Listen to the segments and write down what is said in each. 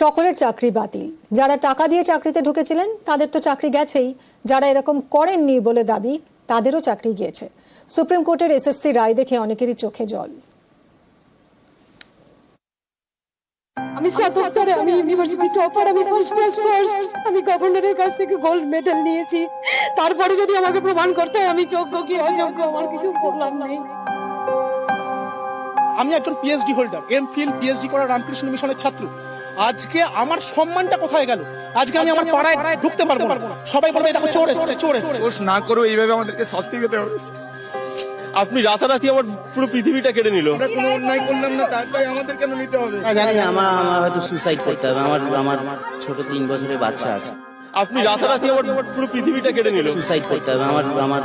সকলের চাকরি বাতিল। যারা টাকা দিয়ে চাকরিতে ঢুকেছিলেন তাদের তো চাকরি গেছেই। যারা এরকম করেননি বলে দাবি তাদেরও চাকরি গিয়েছে। সুপ্রিম কোর্টের এসএসসি রায় দেখে অনেকেরই চোখে জল। আমি স্তরে আমি ইউনিভার্সিটি টপার আমি ফার্স্ট ক্লাস ফার্স্ট আমি গভর্নরের কাছ থেকে গোল্ড মেডেল নিয়েছি। তারপরে যদি আমাকে প্রমাণ করতে হয় আমি যোগ্য কি অযোগ্য আমার কিছু বললাম নেই। আমি একজন PhD holder M Phil PhD করা রামকৃষ্ণ মিশনের ছাত্র। আজকে আমার সম্মানটা কোথায় গেল? আজকে আমি আমার পাড়ায় ঢুকতে পারব না। সবাই বলবে দেখো চোর এসছে চোর এসছে। না করো এইভাবে আমাদেরকে শাস্তি পেতে হবে। আপনি রাতারাতি আমার পুরো পৃথিবীটা কেড়ে নিল। আমরা কোনো অন্যায় করলাম না তার দায় আমাদের কেন নিতে হবে? জানি না আমার আমার হয়তো সুসাইড করতে হবে। আমার আমার ছোট তিন বছরের বাচ্চা আছে। আপনি রাতারাতি আমার পুরো পৃথিবীটা কেড়ে নিল। সুসাইড করতে হবে। আমার আমার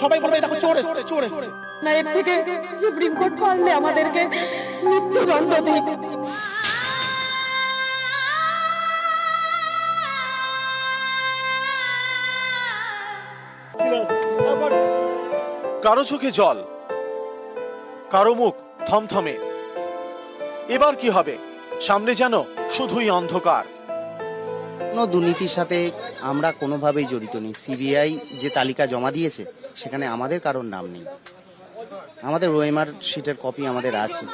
সবাই বলবে দেখো চোর এসছে চোর এসছে। না এর থেকে সুপ্রিম কোর্ট পারলে আমাদেরকে মৃত্যুদণ্ড দিক কারও চোখে জল কারও মুখ থমথমে। এবার কি হবে? সামনে যেন শুধুই অন্ধকার। কোনো দুর্নীতির সাথে আমরা কোনোভাবেই জড়িত নেই। সিবিআই যে তালিকা জমা দিয়েছে সেখানে আমাদের কারোর নাম নেই। আমাদের ওএমআর শিটের কপি আমাদের আছে।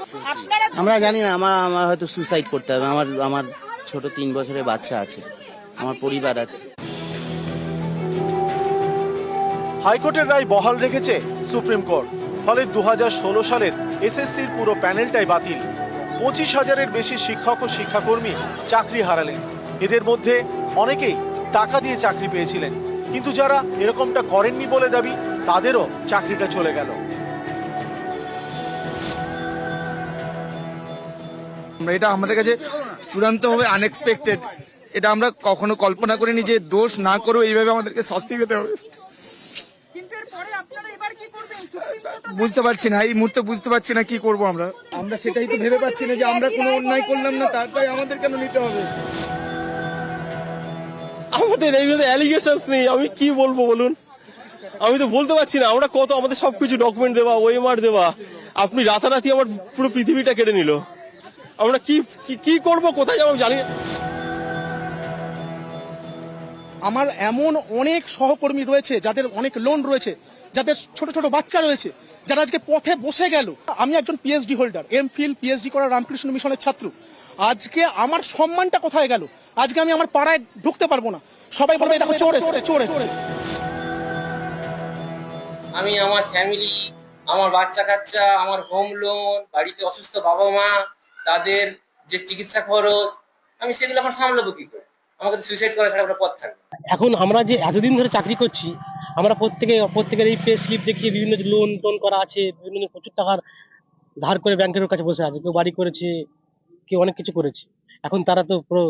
আমরা জানি না আমার আমার হয়তো সুসাইড করতে হবে। আমার আমার ছোট তিন বছরের বাচ্চা আছে। আমার পরিবার আছে। হাইকোর্টের রায় বহাল রেখেছে সুপ্রিম কোর্ট। ফলে দু সালের এসএসসির পুরো প্যানেলটাই বাতিল। পঁচিশ হাজারের বেশি শিক্ষক ও শিক্ষাকর্মী চাকরি হারালেন। এদের মধ্যে অনেকেই টাকা দিয়ে চাকরি পেয়েছিলেন। কিন্তু যারা এরকমটা করেননি বলে দাবি, তাদেরও চাকরিটা চলে গেল। এটা আমাদের কাছে চূড়ান্তভাবে আনএক্সপেক্টেড এটা আমরা কখনো কল্পনা করিনি যে দোষ না করেও এইভাবে আমাদেরকে শাস্তি পেতে হবে। বুঝতে পারছি না এই মুহূর্তে বুঝতে পারছি না কি করব আমরা। আমরা সেটাই তো ভেবে পাচ্ছি না যে আমরা কোনো অন্যায় করলাম না তার দায় আমাদের কেন নিতে হবে? আমাদের এই মধ্যে অ্যালিগেশনস নেই আমি কি বলব বলুন? আমি তো বলতে পারছি না আমরা কত আমাদের সবকিছু ডকুমেন্ট দেওয়া ওএমআর দেওয়া। আপনি রাতারাতি আমার পুরো পৃথিবীটা কেড়ে নিল। আমরা কি কি- কি করব কোথায় যাব জানি আমার এমন অনেক সহকর্মী রয়েছে যাদের অনেক লোন রয়েছে। যাদের ছোট ছোট বাচ্চা রয়েছে যারা আজকে পথে বসে গেল। আমি একজন PhD holder M Phil PhD করা রামকৃষ্ণ মিশনের ছাত্র। আজকে আমার সম্মানটা কোথায় গেল? আজকে আমি আমার পাড়ায় ঢুকতে পারব না। সবাই বলবে দেখো চোর এসছে চোর এসছে। আমি আমার ফ্যামিলি আমার বাচ্চা কাচ্চা আমার হোম লোন বাড়িতে অসুস্থ বাবা মা তাদের যে চিকিৎসা খরচ আমি সেগুলো এখন সামলাবো কি করে? আমাকে তো সুইসাইড করা ছাড়া কোনো পথ থাকবে এখন আমরা যে এতদিন ধরে চাকরি করছি আমরা প্রত্যেকে প্রত্যেকের এই পে স্লিপ দেখিয়ে বিভিন্ন লোন টোন করা আছে বিভিন্ন প্রচুর টাকার ধার করে ব্যাংকের কাছে বসে আছে কেউ বাড়ি করেছে কেউ অনেক কিছু করেছে। এখন তারা তো পুরো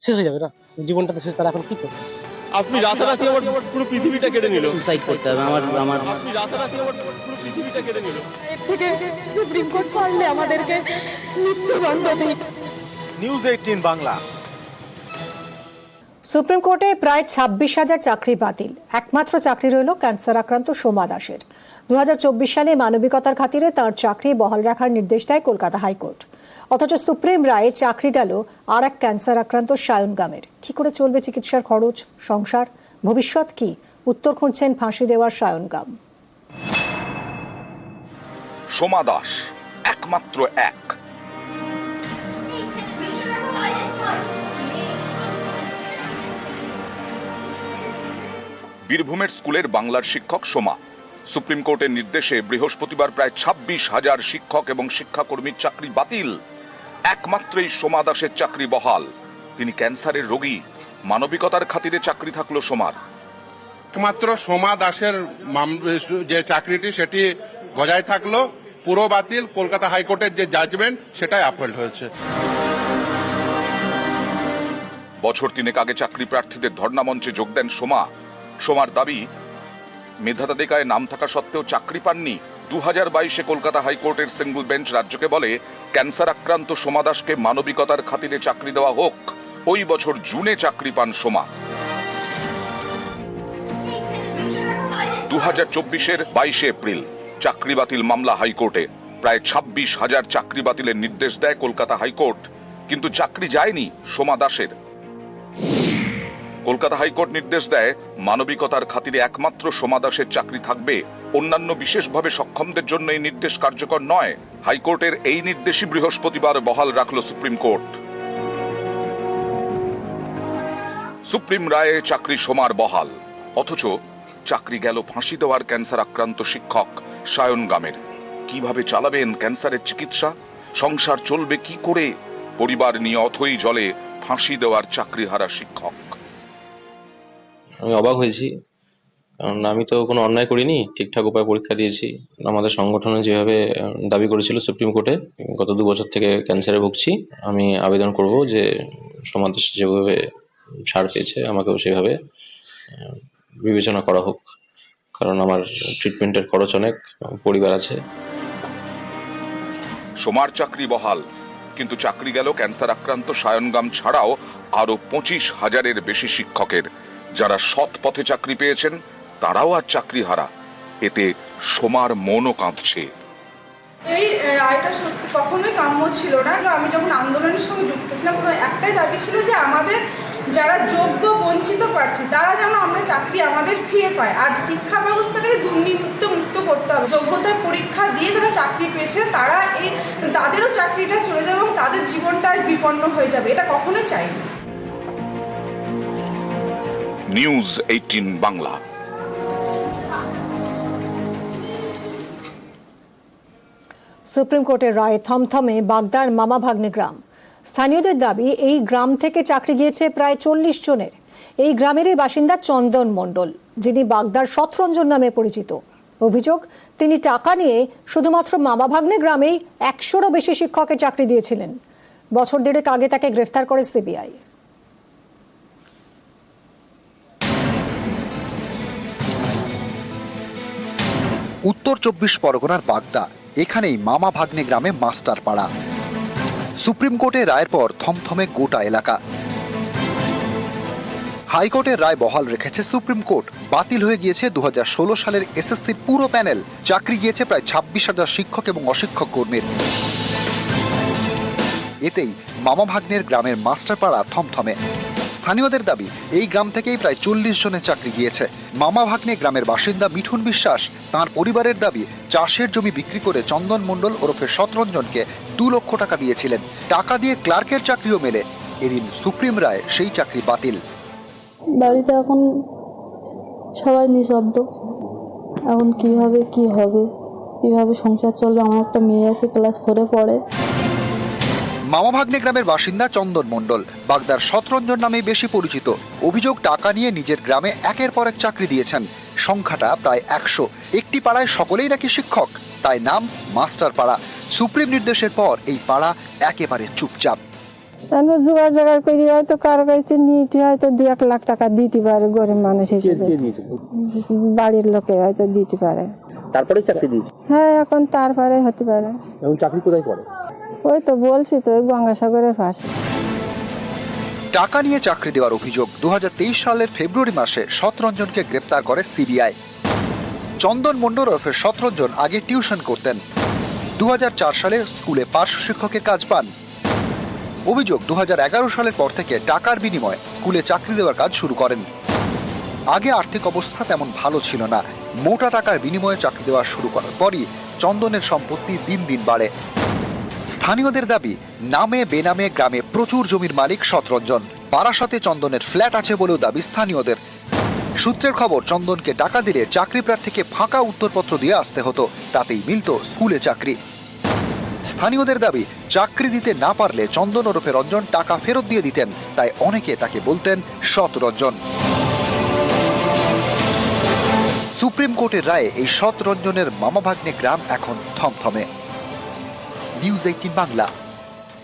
শেষ হয়ে যাবে না? জীবনটা তো শেষ তারা এখন কি করবে? আপনি রাতারাতি আমার পুরো পৃথিবীটা কেড়ে নিল। সুসাইড করতে হবে আমার আমার আপনি রাতারাতি আমার পুরো পৃথিবীটা কেড়ে নিল। এর থেকে সুপ্রিম কোর্ট পারলে আমাদেরকে মৃত্যুদণ্ড দিক নিউজ এইটিন বাংলা। সুপ্রিম কোর্টে প্রায় ছাব্বিশ হাজার চাকরি বাতিল। একমাত্র চাকরি রইল ক্যান্সার আক্রান্ত সোমা দাসের। দুহাজার চব্বিশ সালে মানবিকতার খাতিরে তার চাকরি বহাল রাখার নির্দেশ দেয় কলকাতা হাইকোর্ট। অথচ সুপ্রিম রায়ে চাকরি গেল আর এক ক্যান্সার আক্রান্ত সায়ন গামের। কি করে চলবে চিকিৎসার খরচ, সংসার? ভবিষ্যৎ কি? উত্তর খুঁজছেন ফাঁসি দেওয়ার সায়ন গাম। সোমা দাস, একমাত্র এক। বীরভূমের স্কুলের বাংলার শিক্ষক সোমা। সুপ্রিম কোর্টের নির্দেশে বৃহস্পতিবার প্রায় ছাব্বিশ হাজার শিক্ষক এবং শিক্ষাকর্মীর চাকরি বাতিল। একমাত্রই সোমা দাসের চাকরি বহাল। তিনি ক্যান্সারের রোগী। মানবিকতার খাতিরে চাকরি থাকল সোমার। একমাত্র সোমা দাসের যে চাকরিটি সেটি বজায় থাকল পুরো বাতিল কলকাতা হাইকোর্টের যে জাজমেন্ট সেটাই আপহোল্ড হয়েছে। বছর তিনেক আগে চাকরি প্রার্থীদের ধর্ণা মঞ্চে যোগ দেন সোমা। সোমার দাবি মেধা তালিকায় নাম থাকা সত্ত্বেও চাকরি পাননি দু হাজার বাইশে কলকাতা হাইকোর্টের সিঙ্গল বেঞ্চ রাজ্যকে বলে, ক্যান্সার আক্রান্ত সোমা দাসকে মানবিকতার খাতিরে চাকরি দেওয়া হোক। ওই বছর জুনে চাকরি পান সোমা। দু হাজার চব্বিশের বাইশে এপ্রিল, চাকরি বাতিল মামলা হাইকোর্টে। প্রায় ছাব্বিশ হাজার চাকরি বাতিলের নির্দেশ দেয় কলকাতা হাইকোর্ট। কিন্তু চাকরি যায়নি সোমা দাসের। কলকাতা হাইকোর্ট নির্দেশ দেয়, মানবিকতার খাতিরে একমাত্র সোমা দাসের চাকরি থাকবে। অন্যান্য বিশেষভাবে সক্ষমদের জন্য এই নির্দেশ কার্যকর নয়। হাইকোর্টের এই নির্দেশই বৃহস্পতিবার বহাল রাখল সুপ্রিম কোর্ট। সুপ্রিম রায়ে চাকরি সোমার বহাল। অথচ চাকরি গেল ফাঁসি দেওয়ার ক্যান্সার আক্রান্ত শিক্ষক সায়ন গামের। কীভাবে চালাবেন ক্যান্সারের চিকিৎসা? সংসার চলবে কি করে? পরিবার নিয়ে অথই জলে ফাঁসি দেওয়ার চাকরিহারা শিক্ষক। আমি অবাক হয়েছি। কারণ আমি তো কোনো অন্যায় করিনি, ঠিকঠাক উপায়ে পরীক্ষা দিয়েছি। আমাদের সংগঠনে যেভাবে দাবি করেছিল সুপ্রিম কোর্টে, গত দু বছর থেকে ক্যান্সারে ভুগছি। আমি আবেদন করব যে সমাজ যেভাবে ছাড় পেয়েছে, আমাকেও সেভাবে বিবেচনা করা হোক। কারণ আমার ট্রিটমেন্টের খরচ অনেক, পরিবার আছে। সোমার চাকরি বহাল, কিন্তু চাকরি গেল ক্যান্সার আক্রান্ত সায়নগাম ছাড়াও আরও পঁচিশ হাজারের বেশি শিক্ষকের। যারা সৎ পথে চাকরি পেয়েছেন, তারাও আর চাকরি হারা এতে সোমার মনও কাঁদছে। এই রায়টা সত্যি কখনোই কাম্য ছিল না আমি যখন আন্দোলনের সঙ্গে যুক্ত ছিলাম, তখন একটাই দাবি ছিল যে আমাদের যারা যোগ্য, বঞ্চিত প্রার্থী, তারা যেন আমরা চাকরি আমাদের ফিরে পায়। আর শিক্ষা ব্যবস্থাটাকে দুর্নীতিমুক্ত মুক্ত করতে হবে। যোগ্যতার পরীক্ষা দিয়ে যারা চাকরি পেয়েছে, তারা এই, তাদেরও চাকরিটা চলে যাবে এবং তাদের জীবনটাই বিপন্ন হয়ে যাবে। এটা কখনোই চাইনি। নিউজ এইটিন বাংলা সুপ্রিম কোর্টের রায়ে থমথমে বাগদার মামা ভাগ্নে গ্রাম। স্থানীয়দের দাবি, এই গ্রাম থেকে চাকরি গিয়েছে প্রায় চল্লিশ জনের। এই গ্রামেরই বাসিন্দা চন্দন মণ্ডল, যিনি বাগদার শতরঞ্জন নামে পরিচিত। অভিযোগ, তিনি টাকা নিয়ে শুধুমাত্র মামা ভাগ্নে গ্রামেই একশোরও বেশি শিক্ষকের চাকরি দিয়েছিলেন। বছর দেড়েক আগে তাকে গ্রেফতার করে সিবিআই। উত্তর চব্বিশ পরগনার বাগদা, এখানেই মামা ভাগ্নে গ্রামে মাস্টার পাড়া। সুপ্রিম কোর্টের রায়ের পর থমথমে গোটা এলাকা। হাইকোর্টের রায় বহাল রেখেছে সুপ্রিম কোর্ট। বাতিল হয়ে গিয়েছে দু হাজার ষোলো সালের এসএসসি পুরো প্যানেল। চাকরি গিয়েছে প্রায় ছাব্বিশ হাজার শিক্ষক এবং অশিক্ষক কর্মীর। এতেই মামা ভাগ্নের গ্রামের মাস্টার পাড়া থমথমে। স্থানীয়দের দাবি, এই গ্রাম থেকেই প্রায় চল্লিশ জনের চাকরি গিয়েছে। মামা ভাগ্নে গ্রামের বাসিন্দা মিঠুন বিশ্বাস তার পরিবারের দাবি, চাষের জমি বিক্রি করে চন্দন মণ্ডল ওরফে শতরঞ্জনকে দু লক্ষ টাকা দিয়েছিলেন। টাকা দিয়ে ক্লার্কের চাকরিও মেলে। এদিন সুপ্রিম রায় সেই চাকরি বাতিল। বাড়িতে এখন সবাই নিঃশব্দ। এখন কীভাবে কি হবে? কীভাবে সংসার চলবে? আমার একটা মেয়ে আছে, ক্লাস ফোরে পড়ে। মামা ভাগ্নে গ্রামের বাসিন্দা চন্দন মণ্ডল বাগদার শতরঞ্জন নামে বেশি পরিচিত। অভিযোগ টাকা নিয়ে নিজের গ্রামে একের পর এক চাকরি দিয়েছেন। সংখ্যাটা প্রায় একশো। একটি পাড়ায় সকলেই নাকি শিক্ষক তাই নাম মাস্টার পাড়া সুপ্রিম নির্দেশের পর এই পাড়া একেবারে চুপচাপ। আমরা জোগাড় জোগাড় করি হয়তো কারও কাছে নিতে হয়তো দু এক লাখ টাকা দিতে পারে গরিব মানুষ হিসেবে। বাড়ির লোকে হয়তো দিতে পারে। তারপরে চাকরি দিয়েছি? হ্যাঁ এখন তারপরে হতে পারে। এবং চাকরি কোথায় করে? ওই তো বলছি তো গঙ্গাসাগরের পাশে। টাকা নিয়ে চাকরি দেওয়ার অভিযোগ দু সালের ফেব্রুয়ারি মাসে শতরঞ্জনকে গ্রেপ্তার করে সিবিআই। চন্দন মণ্ডল ওরফে শতরঞ্জন আগে টিউশন করতেন। দু হাজার চার সালে স্কুলে পার্শ্ব শিক্ষকের কাজ পান। অভিযোগ দু হাজার এগারো সালের পর থেকে টাকার বিনিময়ে স্কুলে চাকরি দেওয়ার কাজ শুরু করেন। আগে আর্থিক অবস্থা তেমন ভালো ছিল না। মোটা টাকার বিনিময়ে চাকরি দেওয়া শুরু করার পরই চন্দনের সম্পত্তি দিন দিন বাড়ে। স্থানীয়দের দাবি, নামে বেনামে গ্রামে প্রচুর জমির মালিক শতরঞ্জন। বারাসাতে চন্দনের ফ্ল্যাট আছে বলেও দাবি স্থানীয়দের। সূত্রের খবর, চন্দনকে টাকা দিলে চাকরি প্রার্থীকে ফাঁকা উত্তরপত্র দিয়ে আসতে হতো। তাতেই মিলত স্কুলে চাকরি। স্থানীয়দের দাবি, চাকরি দিতে না পারলে চন্দন ওরফে রঞ্জন টাকা ফেরত দিয়ে দিতেন। তাই অনেকে তাকে বলতেন শতরঞ্জন। সুপ্রিম কোর্টের রায়ে এই শতরঞ্জনের মামাভাগ্নে গ্রাম এখন থমথমে। News eighteen Bangla